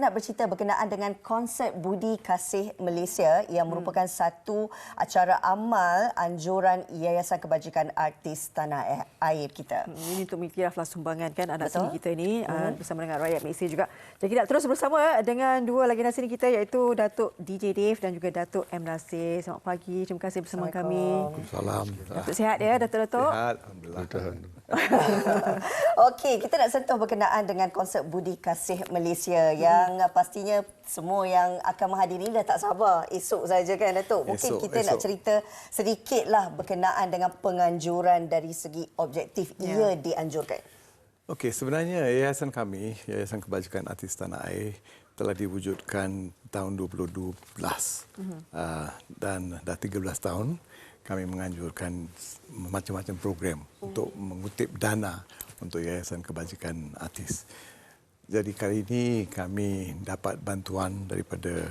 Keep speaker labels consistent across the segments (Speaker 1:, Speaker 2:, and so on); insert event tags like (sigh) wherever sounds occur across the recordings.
Speaker 1: kita nak bercerita berkenaan dengan konsep Budi Kasih Malaysia yang merupakan hmm. satu acara amal anjuran Yayasan Kebajikan Artis Tanah Air kita.
Speaker 2: Hmm, ini untuk mengiktiraflah sumbangan kan anak seni kita ini hmm. bersama dengan rakyat Malaysia juga. Jadi kita terus bersama dengan dua legenda seni kita iaitu Datuk DJ Dave dan juga Datuk M. Nasir. Selamat pagi. Terima kasih bersama kami.
Speaker 3: Salam.
Speaker 2: Datuk sihat ya, Datuk-Datuk?
Speaker 3: Sihat. Alhamdulillah. (laughs)
Speaker 1: Okey, kita nak sentuh berkenaan dengan konsep Budi Kasih Malaysia yang hmm. pastinya semua yang akan menghadiri dah tak sabar esok saja kan Datuk. Mungkin esok, kita esok. nak cerita sedikitlah berkenaan dengan penganjuran dari segi objektif ya. ia dianjurkan.
Speaker 3: Okey, sebenarnya yayasan kami, Yayasan Kebajikan Artis Tanah Air telah diwujudkan tahun 2012 uh-huh. uh, dan dah 13 tahun kami menganjurkan macam-macam program hmm. untuk mengutip dana untuk Yayasan Kebajikan Artis. Jadi kali ini kami dapat bantuan daripada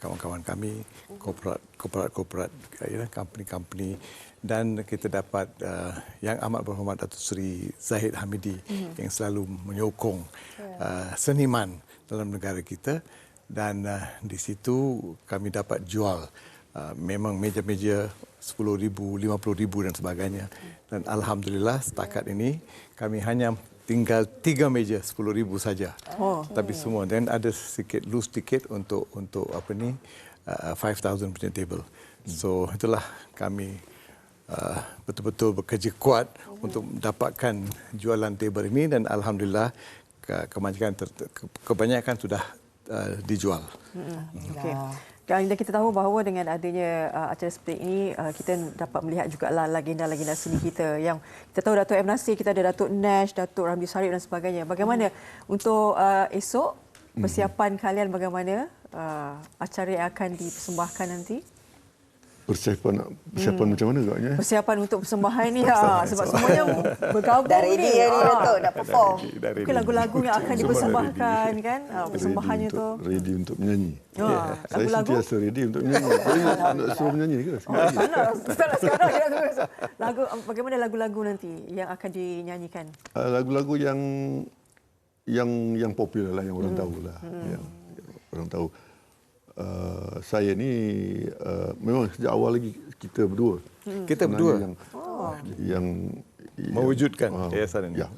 Speaker 3: kawan-kawan kami, korporat-korporat, ya, company-company dan kita dapat uh, yang amat berhormat Datuk Seri Zahid Hamidi hmm. yang selalu menyokong yeah. uh, seniman dalam negara kita dan uh, di situ kami dapat jual uh, memang meja-meja 10,000, 50,000 dan sebagainya. Dan Alhamdulillah setakat ini kami hanya tinggal tiga meja 10,000 saja. Oh. Tapi semua dan ada sedikit loose ticket untuk untuk apa ni uh, 5,000 punya table. So itulah kami uh, betul-betul bekerja kuat untuk dapatkan jualan table ini dan Alhamdulillah kebanyakan kebanyakan sudah uh, dijual.
Speaker 2: Mm-hmm. Okay. Dan kita tahu bahawa dengan adanya uh, acara seperti ini uh, kita dapat melihat juga lah legenda-legenda seni kita yang kita tahu Datuk M Nasir, kita ada Datuk Nash, Datuk Ramli Sarip dan sebagainya. Bagaimana hmm. untuk uh, esok persiapan hmm. kalian bagaimana uh, acara yang akan dipersembahkan nanti?
Speaker 4: Persiapan persiapan hmm. macam mana agaknya?
Speaker 2: Persiapan untuk persembahan ni ha, sebab semuanya bergabung
Speaker 1: dari ni. Dari ni Datuk nak perform.
Speaker 2: Mungkin lagu-lagu yang akan dipersembahkan kan? Ha, persembahannya tu.
Speaker 4: Ready untuk menyanyi. Ha, yeah. Saya sentiasa ready untuk menyanyi. Saya nak suruh menyanyi ke?
Speaker 2: Sekarang. Oh, sekarang. Lagu, bagaimana lagu-lagu nanti yang akan dinyanyikan?
Speaker 4: Uh, lagu-lagu yang yang yang popular lah, yang orang hmm. tahu lah. Hmm. Yang, yang orang tahu. Uh, saya ni uh, memang sejak awal lagi kita berdua.
Speaker 3: Hmm. Kita berdua
Speaker 4: yang oh. yang,
Speaker 3: mewujudkan uh, yayasan ini. Ya.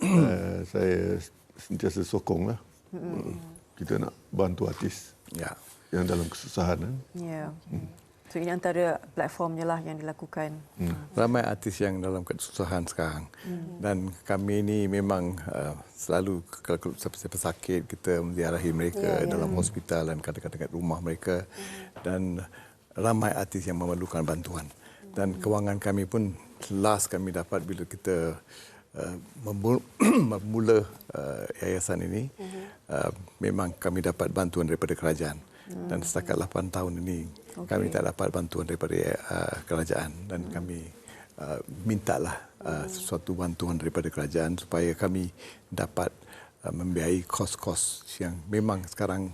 Speaker 4: uh, saya sentiasa sokong lah. Hmm. Kita nak bantu artis. Ya. Yang dalam kesusahan.
Speaker 2: Ya. Hmm. So ini antara platformnya lah yang dilakukan. Hmm.
Speaker 3: Ramai artis yang dalam kesusahan sekarang. Hmm. Dan kami ini memang uh, selalu kalau siapa-siapa sakit kita menziarahi mereka yeah, ya. dalam hospital dan kadang-kadang rumah mereka. Hmm. Dan ramai artis yang memerlukan bantuan. Dan hmm. kewangan kami pun last kami dapat bila kita uh, (clears throat) memula uh, yayasan ini. Hmm. Uh, memang kami dapat bantuan daripada kerajaan. Hmm. Dan setakat 8 tahun ini okay. kami tak dapat bantuan daripada uh, kerajaan dan hmm. kami uh, mintalah uh, sesuatu bantuan daripada kerajaan supaya kami dapat uh, membiayai kos-kos yang memang sekarang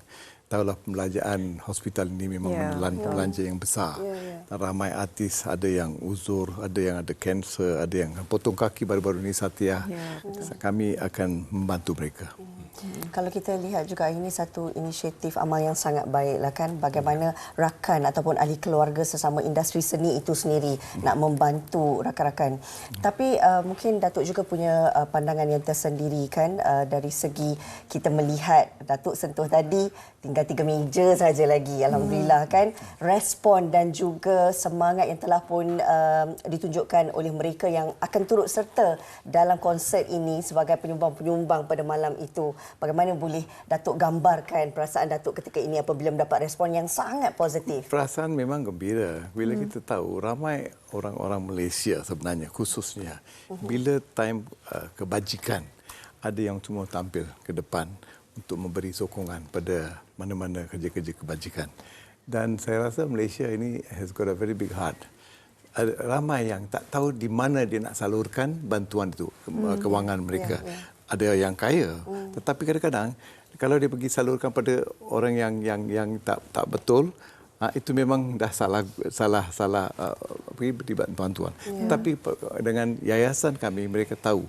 Speaker 3: tahulah pembelajaran hospital ini memang yeah, menelan yeah. belanja yang besar. Yeah, yeah. Ramai artis, ada yang uzur, ada yang ada kanser, ada yang potong kaki baru-baru ini Satya. Yeah. Kami akan membantu mereka.
Speaker 1: Hmm. Kalau kita lihat juga ini satu inisiatif amal yang sangat baik lah kan bagaimana rakan ataupun ahli keluarga sesama industri seni itu sendiri hmm. nak membantu rakan-rakan. Hmm. Tapi uh, mungkin Datuk juga punya uh, pandangan yang tersendiri kan uh, dari segi kita melihat Datuk sentuh tadi tinggal tiga meja saja lagi alhamdulillah hmm. kan respon dan juga semangat yang telah pun uh, ditunjukkan oleh mereka yang akan turut serta dalam konsert ini sebagai penyumbang-penyumbang pada malam itu bagaimana boleh Datuk gambarkan perasaan Datuk ketika ini apabila mendapat respon yang sangat positif
Speaker 3: perasaan memang gembira bila hmm. kita tahu ramai orang-orang Malaysia sebenarnya khususnya hmm. bila time uh, kebajikan ada yang cuma tampil ke depan untuk memberi sokongan pada mana-mana kerja-kerja kebajikan. Dan saya rasa Malaysia ini has got a very big heart. Ramai yang tak tahu di mana dia nak salurkan bantuan itu, hmm. kewangan mereka. Yeah, yeah. Ada yang kaya, hmm. tetapi kadang-kadang kalau dia pergi salurkan pada orang yang yang yang tak tak betul, ha, itu memang dah salah salah salah uh, pergi beri bantuan. Yeah. Tetapi dengan yayasan kami mereka tahu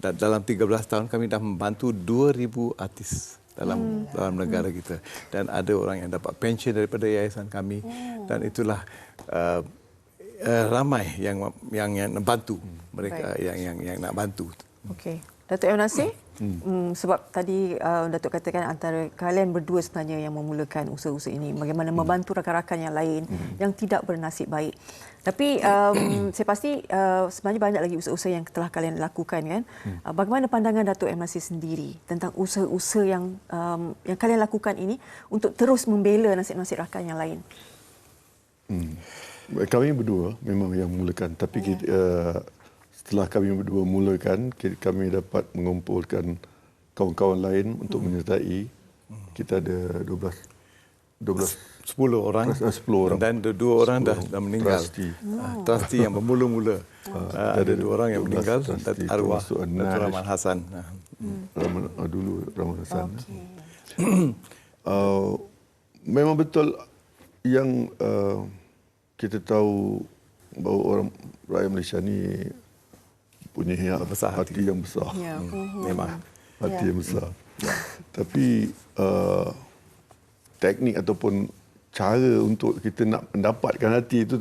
Speaker 3: dan dalam 13 tahun kami dah membantu 2000 artis dalam dalam negara kita dan ada orang yang dapat pension daripada yayasan kami dan itulah uh, uh, ramai yang yang yang nak bantu mereka yang yang yang nak bantu.
Speaker 2: Okey. Datuk M. Nasir, hmm. sebab tadi uh, Datuk katakan antara kalian berdua sebenarnya yang memulakan usaha-usaha ini. Bagaimana membantu rakan-rakan yang lain yang tidak bernasib baik. Tapi um, saya pasti uh, sebenarnya banyak lagi usaha-usaha yang telah kalian lakukan kan. Uh, bagaimana pandangan Datuk M. Nasir sendiri tentang usaha-usaha yang um, yang kalian lakukan ini untuk terus membela nasib-nasib rakan yang lain?
Speaker 4: Hmm. Kami berdua memang yang mulakan tapi yeah. kita, uh, setelah kami berdua mulakan kami dapat mengumpulkan kawan-kawan lain untuk
Speaker 3: Hmm.
Speaker 4: menyertai kita ada 12 12
Speaker 3: 10 orang,
Speaker 4: Eh, 10 orang.
Speaker 3: dan dua, dua orang dah, dah meninggal.
Speaker 4: Trustee.
Speaker 3: Ah, trustee yang bermula-mula. Ah, ada dua orang yang
Speaker 4: 12
Speaker 3: meninggal, dan arwah
Speaker 4: Nash.
Speaker 3: Rahman Hassan. Ah.
Speaker 4: Rahman, uh, dulu Rahman Hassan. uh, memang betul yang uh, kita tahu bahawa orang rakyat Malaysia ni punya
Speaker 3: Besar
Speaker 4: hati.
Speaker 3: hati.
Speaker 4: yang besar.
Speaker 2: Ya.
Speaker 3: Memang.
Speaker 4: Hati yang besar. Tapi uh, teknik ataupun cara untuk kita nak mendapatkan hati itu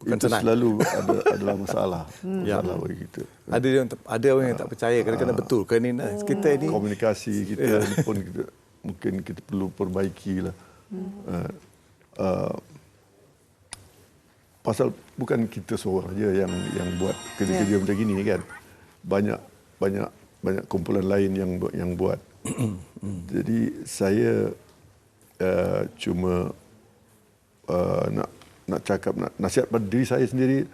Speaker 3: Bukan
Speaker 4: itu
Speaker 3: senang.
Speaker 4: selalu (laughs) ada adalah masalah.
Speaker 3: Ya.
Speaker 4: Masalah bagi kita.
Speaker 3: Ada yang ada orang yang tak percaya kadang-kadang betul ke ni nah, kita ni
Speaker 4: komunikasi kita ni pun kita mungkin kita perlu perbaiki lah. Uh, uh, pasal bukan kita seorang je yang yang buat kerja-kerja macam gini kan. Banyak banyak banyak kumpulan lain yang yang buat. (coughs) Jadi saya uh, cuma uh, nak nak cakap nak nasihat pada diri saya sendiri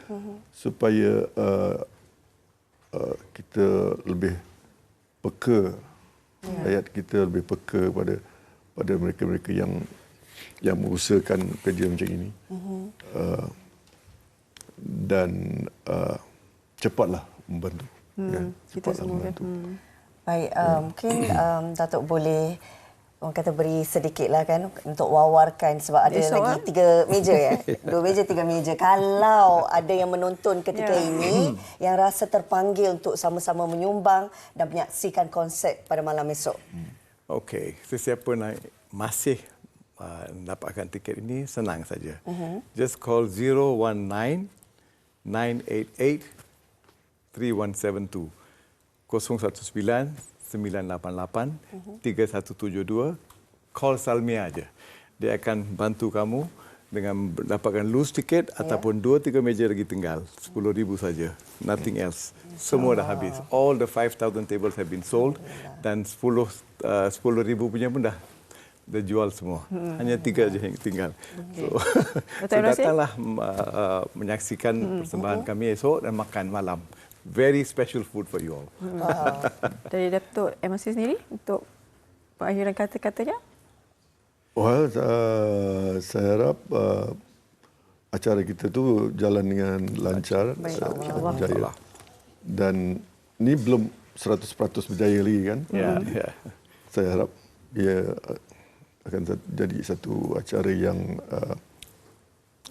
Speaker 4: supaya uh, uh, kita lebih peka. Rakyat kita lebih peka pada pada mereka-mereka yang yang mengusahakan kerja macam ini. Uh, dan uh, cepatlah membantu kan
Speaker 2: Kita
Speaker 4: cepatlah
Speaker 2: semua kan.
Speaker 4: membantu
Speaker 2: Hmm.
Speaker 1: Baik, um, mungkin um, Datuk boleh orang kata beri sedikit lah kan untuk wawarkan sebab ada
Speaker 2: Esok,
Speaker 1: lagi
Speaker 2: ah.
Speaker 1: tiga meja ya. (laughs) Dua meja, tiga meja. Kalau ada yang menonton ketika
Speaker 2: Ya.
Speaker 1: ini yang rasa terpanggil untuk sama-sama menyumbang dan menyaksikan konsert pada malam esok.
Speaker 3: Okey, sesiapa nak masih uh, dapatkan tiket ini senang saja. Uh-huh. Just call 019 988 3172 019 988 3172 call Salmia aja. Dia akan bantu kamu dengan dapatkan loose tiket yeah. ataupun dua tiga meja lagi tinggal 10,000 saja. Nothing else. Semua dah habis. All the 5000 tables have been sold dan 10 uh, 10,000 punya pun dah dah jual semua. Hanya tiga aja yang tinggal. So, (laughs)
Speaker 2: Betul,
Speaker 3: so
Speaker 2: kasih.
Speaker 3: datanglah uh, uh, menyaksikan persembahan kami esok dan makan malam. Very special food for you all. (laughs)
Speaker 2: Dari Datuk M. Nasir sendiri untuk pengakhiran kata-katanya.
Speaker 4: Well, uh, saya harap uh, acara kita tu jalan dengan lancar,
Speaker 2: Baik,
Speaker 4: uh,
Speaker 2: insyaAllah.
Speaker 4: berjaya. Dan ni belum 100% berjaya lagi kan.
Speaker 3: Ya, ya.
Speaker 4: Saya harap ia uh, akan jadi satu acara yang uh,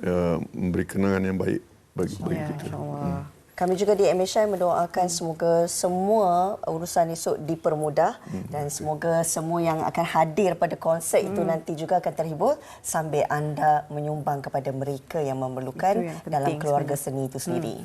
Speaker 4: uh, memberi kenangan yang baik bagi, bagi
Speaker 2: Ya,
Speaker 4: kita.
Speaker 2: insyaAllah.
Speaker 1: Kami juga di MSI mendoakan semoga semua urusan esok dipermudah dan semoga semua yang akan hadir pada konsert itu nanti juga akan terhibur sambil anda menyumbang kepada mereka yang memerlukan
Speaker 2: yang
Speaker 1: dalam keluarga seni itu sendiri.